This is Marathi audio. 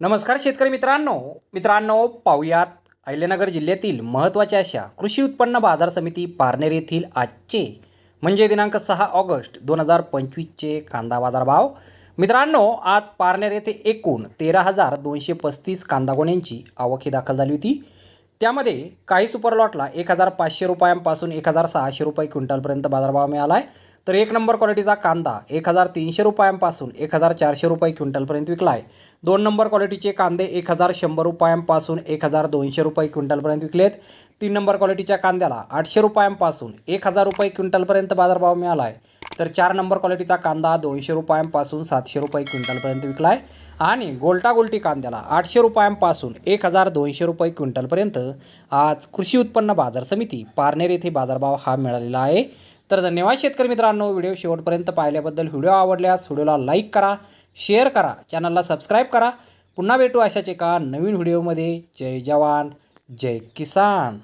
नमस्कार शेतकरी मित्रांनो. मित्रांनो पाहुयात अहिल्यानगर जिल्ह्यातील महत्त्वाच्या अशा कृषी उत्पन्न बाजार समिती पारनेर येथील आजचे म्हणजे दिनांक सहा ऑगस्ट दोन हजार पंचवीसचे कांदा बाजार भाव मित्रांनो आज पारनेर येथे एकूण तेरा हजार दोनशे पस्तीस कांदा गोण्यांची आवक ही दाखल झाली होती. त्यामध्ये काही सुपर लॉटला एक हजार पाचशे रुपयांपासून एक हजार सहाशे रुपये क्विंटलपर्यंत बाजारभाव मिळाला आहे तर एक नंबर क्वालिटीचा कांदा एक हजार तीनशे रुपयांपासून एक हजार चारशे रुपये क्विंटलपर्यंत विकला आहे दोन नंबर क्वालिटीचे कांदे एक हजार शंभर रुपयांपासून एक हजार दोनशे रुपये क्विंटलपर्यंत विकले आहेत तीन नंबर क्वालिटीच्या कांद्याला आठशे रुपयांपासून एक हजार रुपये क्विंटलपर्यंत बाजारभाव मिळाला आहे तर चार नंबर क्वालिटीचा कांदा दोनशे रुपयांपासून सातशे रुपये क्विंटलपर्यंत विकला आहे आणि गोल्टा गोल्टी कांद्याला आठशे रुपयांपासून एक हजार दोनशे रुपये क्विंटलपर्यंत आज कृषी उत्पन्न बाजार समिती पारनेर येथे बाजारभाव हा मिळालेला आहे. तर धन्यवाद शेतकरी मित्रांनो व्हिडिओ शेवटपर्यंत पाहिल्याबद्दल व्हिडिओ आवडल्यास व्हिडिओला लाईक करा शेअर करा चॅनलला सबस्क्राईब करा. पुन्हा भेटू अशाच एका नवीन व्हिडिओमध्ये. जय जवान जय किसान.